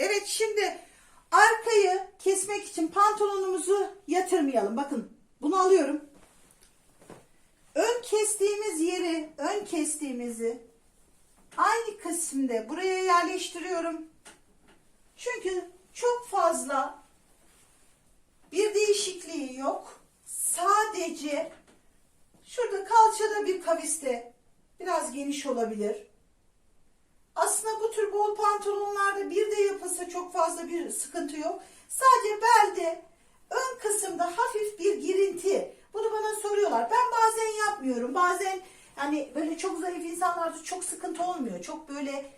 Evet şimdi arkayı kesmek için pantolonumuzu yatırmayalım. Bakın bunu alıyorum. Ön kestiğimiz yeri, ön kestiğimizi aynı kısımda buraya yerleştiriyorum. Çünkü çok fazla bir değişikliği yok. Sadece şurada kalçada bir kaviste biraz geniş olabilir. Aslında bu tür bol pantolonlarda bir de yapılsa çok fazla bir sıkıntı yok. Sadece belde ön kısımda hafif bir girinti. Bunu bana soruyorlar. Ben bazen yapmıyorum. Bazen hani böyle çok zayıf insanlarda çok sıkıntı olmuyor. Çok böyle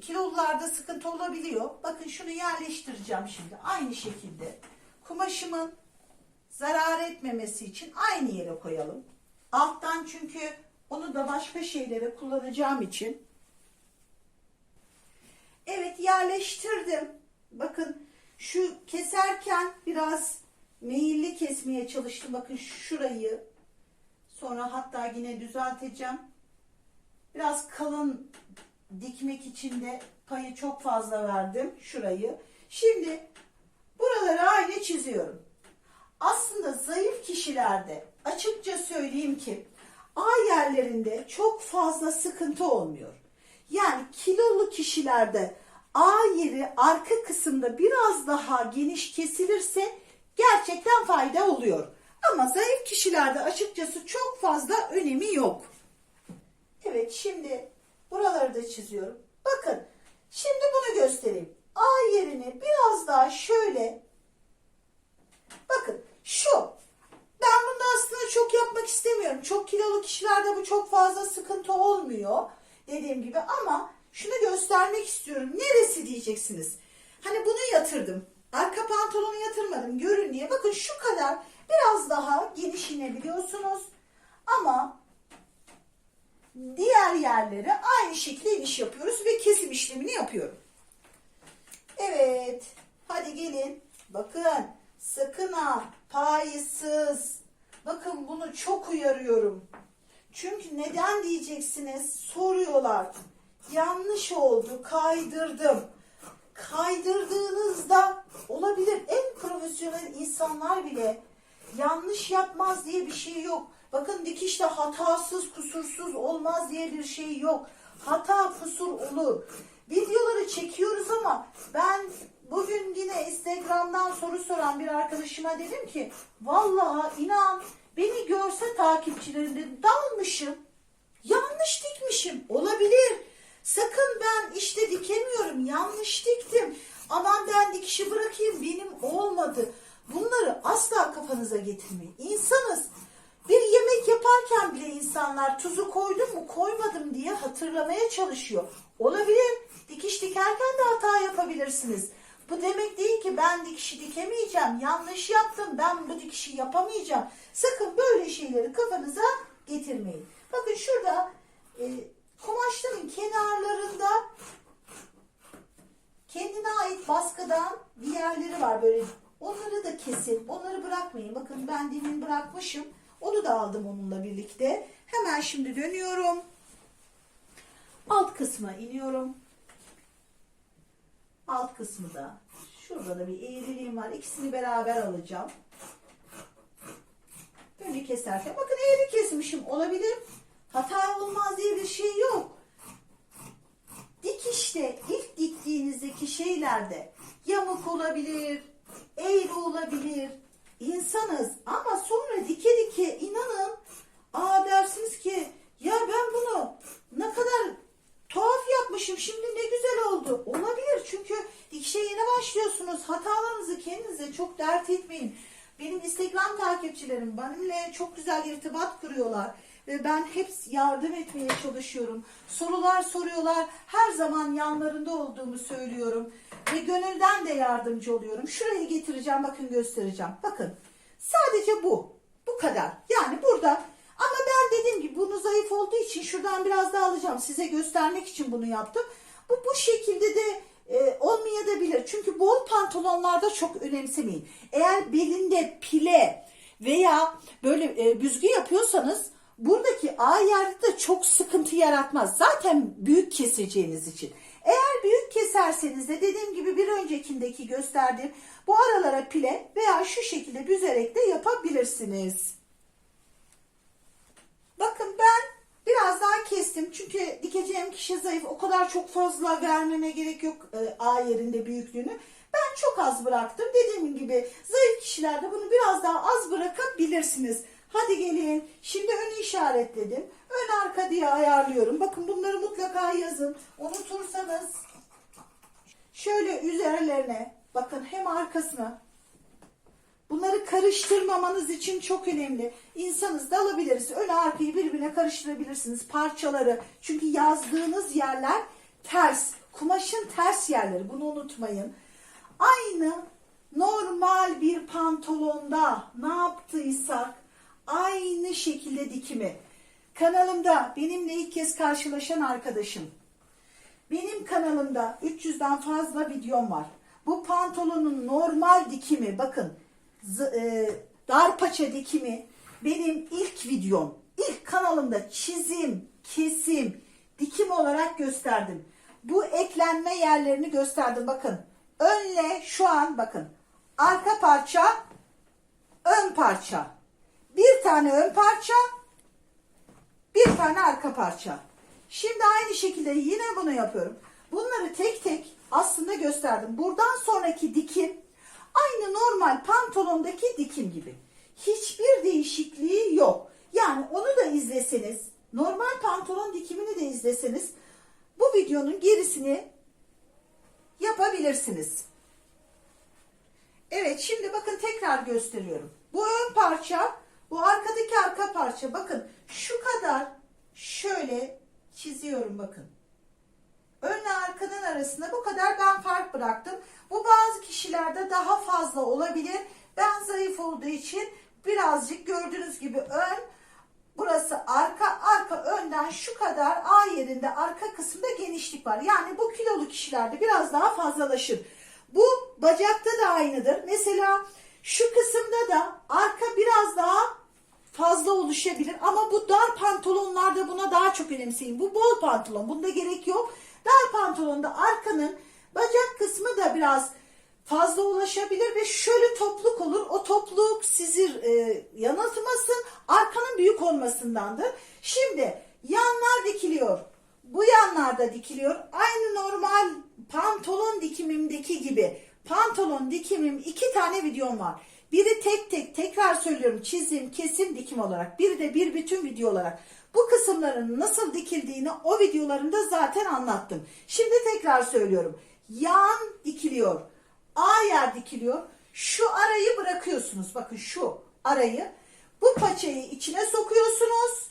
kilolularda sıkıntı olabiliyor. Bakın şunu yerleştireceğim şimdi. Aynı şekilde kumaşımın zarar etmemesi için aynı yere koyalım. Alttan çünkü onu da başka şeylere kullanacağım için Evet yerleştirdim. Bakın şu keserken biraz meyilli kesmeye çalıştım. Bakın şurayı. Sonra hatta yine düzelteceğim. Biraz kalın dikmek için de payı çok fazla verdim. Şurayı. Şimdi buraları aynı çiziyorum. Aslında zayıf kişilerde açıkça söyleyeyim ki A yerlerinde çok fazla sıkıntı olmuyor. Yani kilolu kişilerde A yeri arka kısımda biraz daha geniş kesilirse gerçekten fayda oluyor. Ama zayıf kişilerde açıkçası çok fazla önemi yok. Evet şimdi buraları da çiziyorum. Bakın şimdi bunu göstereyim. A yerini biraz daha şöyle bakın şu ben bunu aslında çok yapmak istemiyorum. Çok kilolu kişilerde bu çok fazla sıkıntı olmuyor. Dediğim gibi ama şunu göstermek istiyorum. Neresi diyeceksiniz. Hani bunu yatırdım. Arka pantolonu yatırmadım. Görün diye. Bakın şu kadar biraz daha geniş inebiliyorsunuz. Ama diğer yerlere aynı şekilde iniş yapıyoruz ve kesim işlemini yapıyorum. Evet. Hadi gelin. Bakın. Sakın ha. Payısız. Bakın bunu çok uyarıyorum. Çünkü neden diyeceksiniz? Soruyorlar. Yanlış oldu. Kaydırdım. Kaydırdığınızda olabilir. En profesyonel insanlar bile yanlış yapmaz diye bir şey yok. Bakın dikişte hatasız, kusursuz olmaz diye bir şey yok. Hata, kusur olur. Videoları çekiyoruz ama ben bugün yine Instagram'dan soru soran bir arkadaşıma dedim ki vallahi inan beni görse takipçilerinde dalmışım. Yanlış dikmişim. Olabilir. Sakın ben işte dikemiyorum. Yanlış diktim. Aman ben dikişi bırakayım. Benim olmadı. Bunları asla kafanıza getirmeyin. İnsanız. Bir yemek yaparken bile insanlar tuzu koydum mu koymadım diye hatırlamaya çalışıyor. Olabilir. Dikiş dikerken de hata yapabilirsiniz. Bu demek değil ki ben dikişi dikemeyeceğim. Yanlış yaptım. Ben bu dikişi yapamayacağım. Sakın böyle şeyleri kafanıza getirmeyin. Bakın şurada e, kumaşların kenarlarında kendine ait baskıdan bir yerleri var böyle. Onları da kesin. Onları bırakmayın. Bakın ben demin bırakmışım. Onu da aldım onunla birlikte. Hemen şimdi dönüyorum. Alt kısma iniyorum. Alt kısmı da şurada da bir eğriliğim var. İkisini beraber alacağım. Böyle keserken bakın eğri kesmişim olabilir. Hata olmaz diye bir şey yok. Dikişte ilk diktiğinizdeki şeylerde yamuk olabilir, eğri olabilir. İnsanız ama sonra dike dike inanın aa dersiniz ki ya ben bunu ne kadar tuhaf yapmışım şimdi ne güzel oldu. Olabilir çünkü dikişe yeni başlıyorsunuz. Hatalarınızı kendinize çok dert etmeyin. Benim Instagram takipçilerim benimle çok güzel irtibat kuruyorlar. Ve ben hep yardım etmeye çalışıyorum. Sorular soruyorlar. Her zaman yanlarında olduğumu söylüyorum. Ve gönülden de yardımcı oluyorum. Şurayı getireceğim bakın göstereceğim. Bakın sadece bu. Bu kadar. Yani burada ama ben dediğim gibi bunu zayıf olduğu için şuradan biraz daha alacağım. Size göstermek için bunu yaptım. Bu bu şekilde de e, olmayabilir. Çünkü bol pantolonlarda çok önemsemeyin. Eğer belinde pile veya böyle e, büzgü yapıyorsanız buradaki A yerde de çok sıkıntı yaratmaz. Zaten büyük keseceğiniz için. Eğer büyük kes keserseniz de dediğim gibi bir öncekindeki gösterdiğim bu aralara pile veya şu şekilde büzerek de yapabilirsiniz. Bakın ben biraz daha kestim. Çünkü dikeceğim kişi zayıf. O kadar çok fazla vermeme gerek yok e, A yerinde büyüklüğünü. Ben çok az bıraktım. Dediğim gibi zayıf kişilerde bunu biraz daha az bırakabilirsiniz. Hadi gelin. Şimdi önü işaretledim. Ön arka diye ayarlıyorum. Bakın bunları mutlaka yazın. Unutursanız şöyle üzerlerine bakın hem arkasına Bunları karıştırmamanız için çok önemli. İnsanız da alabiliriz. Ön arkayı birbirine karıştırabilirsiniz. Parçaları. Çünkü yazdığınız yerler ters. Kumaşın ters yerleri. Bunu unutmayın. Aynı normal bir pantolonda ne yaptıysak aynı şekilde dikimi. Kanalımda benimle ilk kez karşılaşan arkadaşım benim kanalımda 300'den fazla videom var. Bu pantolonun normal dikimi bakın e, dar paça dikimi benim ilk videom. İlk kanalımda çizim, kesim, dikim olarak gösterdim. Bu eklenme yerlerini gösterdim bakın. Önle şu an bakın. Arka parça, ön parça. Bir tane ön parça, bir tane arka parça. Şimdi aynı şekilde yine bunu yapıyorum. Bunları tek tek aslında gösterdim. Buradan sonraki dikim aynı normal pantolondaki dikim gibi. Hiçbir değişikliği yok. Yani onu da izleseniz, normal pantolon dikimini de izleseniz bu videonun gerisini yapabilirsiniz. Evet şimdi bakın tekrar gösteriyorum. Bu ön parça, bu arkadaki arka parça. Bakın şu kadar şöyle çiziyorum bakın. Önle arkanın arasında bu kadar ben fark bıraktım. Bu bazı kişilerde daha fazla olabilir. Ben zayıf olduğu için birazcık gördüğünüz gibi ön burası arka arka önden şu kadar A yerinde arka kısımda genişlik var. Yani bu kilolu kişilerde biraz daha fazlalaşır. Bu bacakta da aynıdır. Mesela şu kısımda da arka biraz daha fazla oluşabilir ama bu dar pantolonlarda buna daha çok önemseyin. Bu bol pantolon. Bunda gerek yok. Dar pantolonda arkanın bacak kısmı da biraz fazla ulaşabilir ve şöyle topluk olur. O topluk sizi e, yanıltmasın. Arkanın büyük olmasındandır. Şimdi yanlar dikiliyor. Bu yanlarda dikiliyor. Aynı normal pantolon dikimimdeki gibi. Pantolon dikimim iki tane videom var. Biri tek tek tekrar söylüyorum çizim, kesim, dikim olarak. Biri de bir bütün video olarak. Bu kısımların nasıl dikildiğini o videolarımda zaten anlattım. Şimdi tekrar söylüyorum. Yan dikiliyor. A yer dikiliyor. Şu arayı bırakıyorsunuz. Bakın şu arayı. Bu paçayı içine sokuyorsunuz.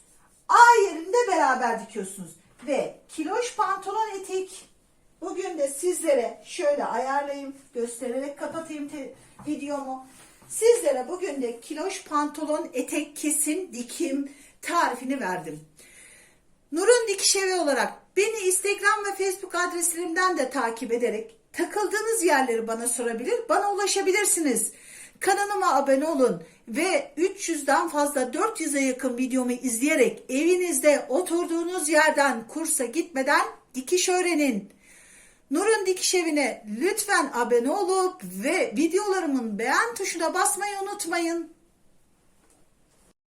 A yerinde beraber dikiyorsunuz. Ve kiloş pantolon etek. Bugün de sizlere şöyle ayarlayayım, göstererek kapatayım videomu. Sizlere bugün de kiloş pantolon etek kesim dikim tarifini verdim. Nur'un Dikiş Evi olarak beni Instagram ve Facebook adreslerimden de takip ederek takıldığınız yerleri bana sorabilir, bana ulaşabilirsiniz. Kanalıma abone olun ve 300'den fazla 400'e yakın videomu izleyerek evinizde oturduğunuz yerden kursa gitmeden dikiş öğrenin. Nur'un Dikiş Evi'ne lütfen abone olup ve videolarımın beğen tuşuna basmayı unutmayın.